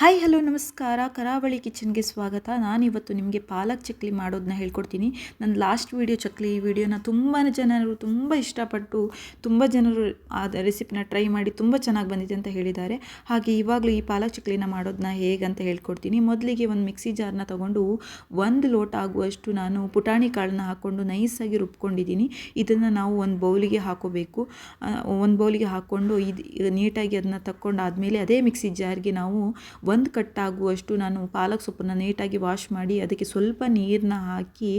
Hi, hello, ನಮಸ್ಕಾರ. ಕರಾವಳಿ ಕಿಚನ್ಗೆ ಸ್ವಾಗತ. ನಾನಿವತ್ತು ನಿಮಗೆ ಪಾಲಕ್ ಚಕ್ಲಿ ಮಾಡೋದನ್ನ ಹೇಳ್ಕೊಡ್ತೀನಿ. ನನ್ನ ಲಾಸ್ಟ್ ವೀಡಿಯೋ ಚಕ್ಲಿ, ಈ ವಿಡಿಯೋನ ತುಂಬ ಜನರು ತುಂಬ ಇಷ್ಟಪಟ್ಟು, ತುಂಬ ಜನರು ಆ ರೆಸಿಪಿನ ಟ್ರೈ ಮಾಡಿ ತುಂಬ ಚೆನ್ನಾಗಿ ಬಂದಿದೆ ಅಂತ ಹೇಳಿದ್ದಾರೆ. ಹಾಗೆ ಇವಾಗಲೂ ಈ ಪಾಲಕ್ ಚಕ್ಲಿನ ಮಾಡೋದನ್ನ ಹೇಗಂತ ಹೇಳ್ಕೊಡ್ತೀನಿ. ಮೊದಲಿಗೆ ಒಂದು ಮಿಕ್ಸಿ ಜಾರ್ನ ತೊಗೊಂಡು ಒಂದು ಲೋಟ ಆಗುವಷ್ಟು ನಾನು ಪುಟಾಣಿ ಕಾಳನ್ನ ಹಾಕ್ಕೊಂಡು ನೈಸಾಗಿ ರುಬ್ಕೊಂಡಿದ್ದೀನಿ. ಇದನ್ನು ನಾವು ಒಂದು ಬೌಲಿಗೆ ಹಾಕೋಬೇಕು. ಒಂದು ಬೌಲಿಗೆ ಹಾಕ್ಕೊಂಡು ಇದು, ನೀಟಾಗಿ ಅದನ್ನ ತಕ್ಕೊಂಡಾದಮೇಲೆ ಅದೇ ಮಿಕ್ಸಿ ಜಾರ್ಗೆ ನಾವು ಒಂದು ಕಟ್ಟಾಗುವಷ್ಟು ನಾನು ಪಾಲಕ್ ಸೊಪ್ಪನ್ನು ನೀಟಾಗಿ ವಾಶ್ ಮಾಡಿ ಅದಕ್ಕೆ ಸ್ವಲ್ಪ ನೀರನ್ನ ಹಾಕಿ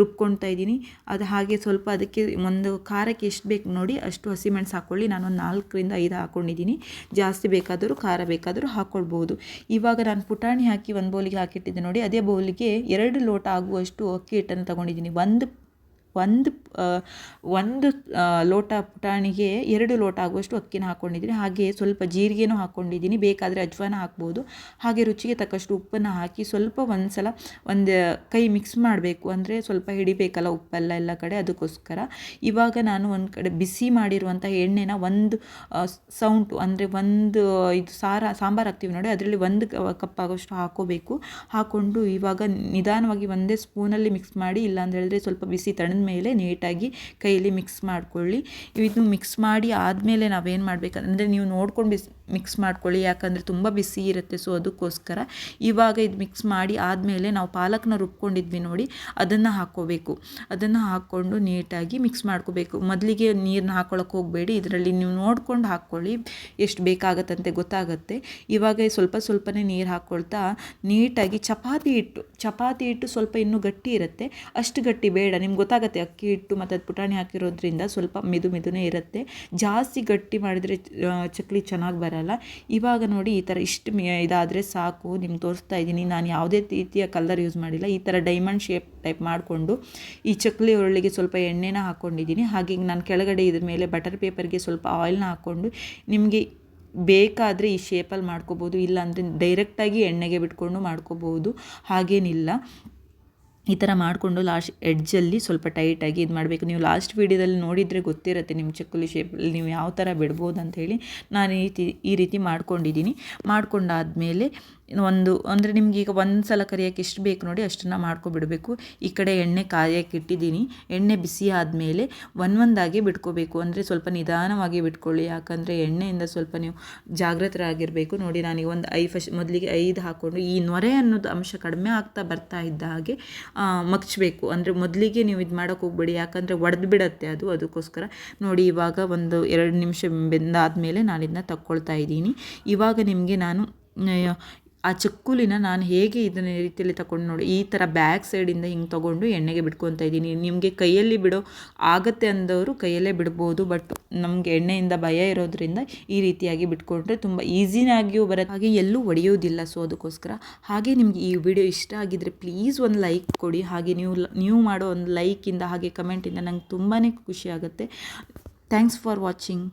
ರುಬ್ಕೊಳ್ತಾ ಇದ್ದೀನಿ. ಅದು ಹಾಗೆ ಸ್ವಲ್ಪ ಅದಕ್ಕೆ ಒಂದು ಖಾರಕ್ಕೆ ಎಷ್ಟು ಬೇಕು ನೋಡಿ ಅಷ್ಟು ಹಸಿಮೆಣಸು ಹಾಕ್ಕೊಳ್ಳಿ ನಾನು ಒಂದು ನಾಲ್ಕರಿಂದ ಐದು ಹಾಕ್ಕೊಂಡಿದ್ದೀನಿ ಜಾಸ್ತಿ ಬೇಕಾದರೂ ಖಾರ ಬೇಕಾದರೂ ಹಾಕ್ಕೊಳ್ಬೋದು ಇವಾಗ ನಾನು ಪುಟಾಣಿ ಹಾಕಿ ಒಂದು ಬೌಲಿಗೆ ಹಾಕಿಟ್ಟಿದ್ದೆ ನೋಡಿ, ಅದೇ ಬೌಲಿಗೆ ಎರಡು ಲೋಟ ಆಗುವಷ್ಟು ಅಕ್ಕಿ ಹಿಟ್ಟನ್ನು ತೊಗೊಂಡಿದ್ದೀನಿ. ಒಂದು ಒಂದು ಒಂದು ಲೋಟ ಪುಟಾಣಿಗೆ ಎರಡು ಲೋಟ ಆಗುವಷ್ಟು ಅಕ್ಕಿನ ಹಾಕ್ಕೊಂಡಿದ್ದೀನಿ ಹಾಗೆ ಸ್ವಲ್ಪ ಜೀರಿಗೆನೂ ಹಾಕ್ಕೊಂಡಿದ್ದೀನಿ ಬೇಕಾದರೆ ಅಜ್ವಾನ ಹಾಕ್ಬೋದು. ಹಾಗೆ ರುಚಿಗೆ ತಕ್ಕಷ್ಟು ಉಪ್ಪನ್ನು ಹಾಕಿ ಸ್ವಲ್ಪ ಒಂದು ಸಲ ಒಂದು ಕೈ ಮಿಕ್ಸ್ ಮಾಡಬೇಕು. ಅಂದರೆ ಸ್ವಲ್ಪ ಹಿಡಿಬೇಕಲ್ಲ ಉಪ್ಪೆಲ್ಲ ಎಲ್ಲ ಕಡೆ ಅದಕ್ಕೋಸ್ಕರ. ಇವಾಗ ನಾನು ಒಂದು ಕಡೆ ಬಿಸಿ ಮಾಡಿರುವಂಥ ಎಣ್ಣೆನ ಒಂದು ಸೌಂಟು ಅಂದರೆ ಒಂದು ಇದು ಸಾರ, ಸಾಂಬಾರು ಹಾಕ್ತೀವಿ ನೋಡಿ, ಅದರಲ್ಲಿ ಒಂದು ಕಪ್ ಆಗೋಷ್ಟು ಹಾಕೋಬೇಕು. ಹಾಕ್ಕೊಂಡು ಇವಾಗ ನಿಧಾನವಾಗಿ ಒಂದೇ ಸ್ಪೂನಲ್ಲಿ ಮಿಕ್ಸ್ ಮಾಡಿ ಇಲ್ಲ ಅಂತ ಹೇಳಿದ್ರೆ ಸ್ವಲ್ಪ ಬಿಸಿ ತಣ್ಣದ ಮೇಲೆ ನೀಟಾಗಿ ಕೈಯಲ್ಲಿ ಮಿಕ್ಸ್ ಮಾಡ್ಕೊಳ್ಳಿ. ಇದು ಮಿಕ್ಸ್ ಮಾಡಿ ಆದಮೇಲೆ ನಾವೇನು ಮಾಡಬೇಕಂದ್ರೆ ನೀವು ನೋಡ್ಕೊಂಡು ಬಿಸಿ ಮಿಕ್ಸ್ ಮಾಡ್ಕೊಳ್ಳಿ. ಯಾಕಂದರೆ ತುಂಬ ಬಿಸಿ ಇರುತ್ತೆ ಸೊ ಅದಕ್ಕೋಸ್ಕರ ಇವಾಗ ಇದು ಮಿಕ್ಸ್ ಮಾಡಿ ಆದಮೇಲೆ ನಾವು ಪಾಲಕ್ನ ರುಬ್ಕೊಂಡಿದ್ವಿ ನೋಡಿ, ಅದನ್ನು ಹಾಕ್ಕೋಬೇಕು. ಅದನ್ನು ಹಾಕ್ಕೊಂಡು ನೀಟಾಗಿ ಮಿಕ್ಸ್ ಮಾಡ್ಕೋಬೇಕು. ಮೊದಲಿಗೆ ನೀರನ್ನ ಹಾಕ್ಕೊಳಕ್ಕೆ ಹೋಗಬೇಡಿ. ಇದರಲ್ಲಿ ನೀವು ನೋಡ್ಕೊಂಡು ಹಾಕ್ಕೊಳ್ಳಿ. ಎಷ್ಟು ಬೇಕಾಗತ್ತಂತೆ ಗೊತ್ತಾಗುತ್ತೆ. ಇವಾಗ ಸ್ವಲ್ಪ ಸ್ವಲ್ಪನೇ ನೀರು ಹಾಕ್ಕೊಳ್ತಾ ನೀಟಾಗಿ ಚಪಾತಿ ಹಿಟ್ಟು ಚಪಾತಿ ಹಿಟ್ಟು ಸ್ವಲ್ಪ ಇನ್ನೂ ಗಟ್ಟಿ ಇರುತ್ತೆ. ಅಷ್ಟು ಗಟ್ಟಿ ಬೇಡ. ನಿಮ್ಗೆ ಗೊತ್ತಾಗುತ್ತೆ ಅಕ್ಕಿ ಮತ್ತು ಅದು ಪುಟಾಣಿ ಹಾಕಿರೋದ್ರಿಂದ ಸ್ವಲ್ಪ ಮೆದು ಮೆದುನೇ ಇರುತ್ತೆ. ಜಾಸ್ತಿ ಗಟ್ಟಿ ಮಾಡಿದರೆ ಚಕ್ಲಿ ಚೆನ್ನಾಗಿ ಬರಲ್ಲ. ಇವಾಗ ನೋಡಿ ಈ ಥರ ಇಷ್ಟು ಇದಾದರೆ ಸಾಕು ನಿಮ್ಗೆ ತೋರಿಸ್ತಾ ಇದ್ದೀನಿ. ನಾನು ಯಾವುದೇ ರೀತಿಯ ಕಲರ್ ಯೂಸ್ ಮಾಡಿಲ್ಲ. ಈ ಥರ ಡೈಮಂಡ್ ಶೇಪ್ ಟೈಪ್ ಮಾಡಿಕೊಂಡು ಈ ಚಕ್ಲಿ ಒಳ್ಳಿಗೆ ಸ್ವಲ್ಪ ಎಣ್ಣೆನ ಹಾಕ್ಕೊಂಡಿದ್ದೀನಿ ಹಾಗೆ ನಾನು ಕೆಳಗಡೆ ಇದ್ರ ಮೇಲೆ ಬಟರ್ ಪೇಪರ್ಗೆ ಸ್ವಲ್ಪ ಆಯಿಲ್ನ ಹಾಕ್ಕೊಂಡು ನಿಮಗೆ ಬೇಕಾದರೆ ಈ ಶೇಪಲ್ಲಿ ಮಾಡ್ಕೋಬೋದು. ಇಲ್ಲಾಂದರೆ ಡೈರೆಕ್ಟಾಗಿ ಎಣ್ಣೆಗೆ ಬಿಟ್ಕೊಂಡು ಮಾಡ್ಕೋಬೋದು. ಹಾಗೇನಿಲ್ಲ. ಈ ಥರ ಮಾಡಿಕೊಂಡು ಲಾಸ್ಟ್ ಎಡ್ಜಲ್ಲಿ ಸ್ವಲ್ಪ ಟೈಟಾಗಿ ಇದು ಮಾಡಬೇಕು. ನೀವು ಲಾಸ್ಟ್ ವೀಡಿಯೋದಲ್ಲಿ ನೋಡಿದರೆ ಗೊತ್ತಿರುತ್ತೆ ನಿಮ್ಮ ಚಕ್ಕುಲಿ ಶೇಪಲ್ಲಿ ನೀವು ಯಾವ ಥರ ಬಿಡ್ಬೋದು ಅಂಥೇಳಿ ನಾನು ಈ ರೀತಿ ಈ ರೀತಿ ಮಾಡ್ಕೊಂಡಿದ್ದೀನಿ. ಮಾಡ್ಕೊಂಡಾದಮೇಲೆ ಒಂದು, ಅಂದರೆ ನಿಮ್ಗೆ ಈಗ ಒಂದು ಸಲ ಕರಿಯೋಕ್ಕೆ ಎಷ್ಟು ಬೇಕು ನೋಡಿ ಅಷ್ಟನ್ನು ಮಾಡ್ಕೊಬಿಡಬೇಕು ಈ ಕಡೆ ಎಣ್ಣೆ ಕಾಯಕ್ಕೆ ಇಟ್ಟಿದ್ದೀನಿ. ಎಣ್ಣೆ ಬಿಸಿ ಆದಮೇಲೆ ಒಂದೊಂದಾಗಿ ಬಿಟ್ಕೋಬೇಕು. ಅಂದರೆ ಸ್ವಲ್ಪ ನಿಧಾನವಾಗಿ ಬಿಟ್ಕೊಳ್ಳಿ. ಯಾಕಂದರೆ ಎಣ್ಣೆಯಿಂದ ಸ್ವಲ್ಪ ನೀವು ಜಾಗೃತರಾಗಿರಬೇಕು ನೋಡಿ ನಾನೀಗ ಒಂದು ಐ ಫಸ್ಟ್, ಮೊದಲಿಗೆ ಐದು ಹಾಕ್ಕೊಂಡು ಈ ನೊರೆ ಅನ್ನೋದು ಅಂಶ ಕಡಿಮೆ ಆಗ್ತಾ ಬರ್ತಾ ಇದ್ದ ಹಾಗೆ ಮಗ್ಚಬೇಕು. ಅಂದರೆ ಮೊದಲಿಗೆ ನೀವು ಇದು ಮಾಡೋಕೆ ಹೋಗ್ಬೇಡಿ. ಯಾಕಂದರೆ ಒಡೆದು ಬಿಡುತ್ತೆ ಅದು. ಅದಕ್ಕೋಸ್ಕರ ನೋಡಿ ಇವಾಗ ಒಂದು ಎರಡು ನಿಮಿಷ ಬೆಂದಾದಮೇಲೆ ನಾನು ಇದನ್ನ ತಕ್ಕೊಳ್ತಾ ಇದ್ದೀನಿ. ಇವಾಗ ನಿಮಗೆ ನಾನು ಆ ಚಕ್ಕುಲಿನ ನಾನು ಹೇಗೆ ಇದನ್ನ ಈ ರೀತಿಯಲ್ಲಿ ತಗೊಂಡು ನೋಡಿ, ಈ ಥರ ಬ್ಯಾಕ್ ಸೈಡಿಂದ ಹಿಂಗೆ ತೊಗೊಂಡು ಎಣ್ಣೆಗೆ ಬಿಟ್ಕೊತಾ ಇದ್ದೀನಿ. ನಿಮಗೆ ಕೈಯಲ್ಲಿ ಬಿಡೋ ಆಗತ್ತೆ ಅಂದವರು ಕೈಯಲ್ಲೇ ಬಿಡ್ಬೋದು, ಬಟ್ ನಮಗೆ ಎಣ್ಣೆಯಿಂದ ಭಯ ಇರೋದ್ರಿಂದ ಈ ರೀತಿಯಾಗಿ ಬಿಟ್ಕೊಂಡ್ರೆ ತುಂಬ ಈಸಿನಾಗಿಯೂ ಬರುತ್ತೆ. ಹಾಗೆ ಎಲ್ಲೂ ಒಡೆಯೋದಿಲ್ಲ, ಸೊ ಅದಕ್ಕೋಸ್ಕರ ಹಾಗೆ ನಿಮಗೆ ಈ ವಿಡಿಯೋ ಇಷ್ಟ ಆಗಿದ್ದರೆ ಪ್ಲೀಸ್ ಒಂದು ಲೈಕ್ ಕೊಡಿ. ಹಾಗೆ ನೀವು ನೀವು ಮಾಡೋ ಒಂದು ಲೈಕಿಂದ ಹಾಗೆ ಕಮೆಂಟಿಂದ ನಂಗೆ ತುಂಬಾ ಖುಷಿ ಆಗುತ್ತೆ. Thanks for watching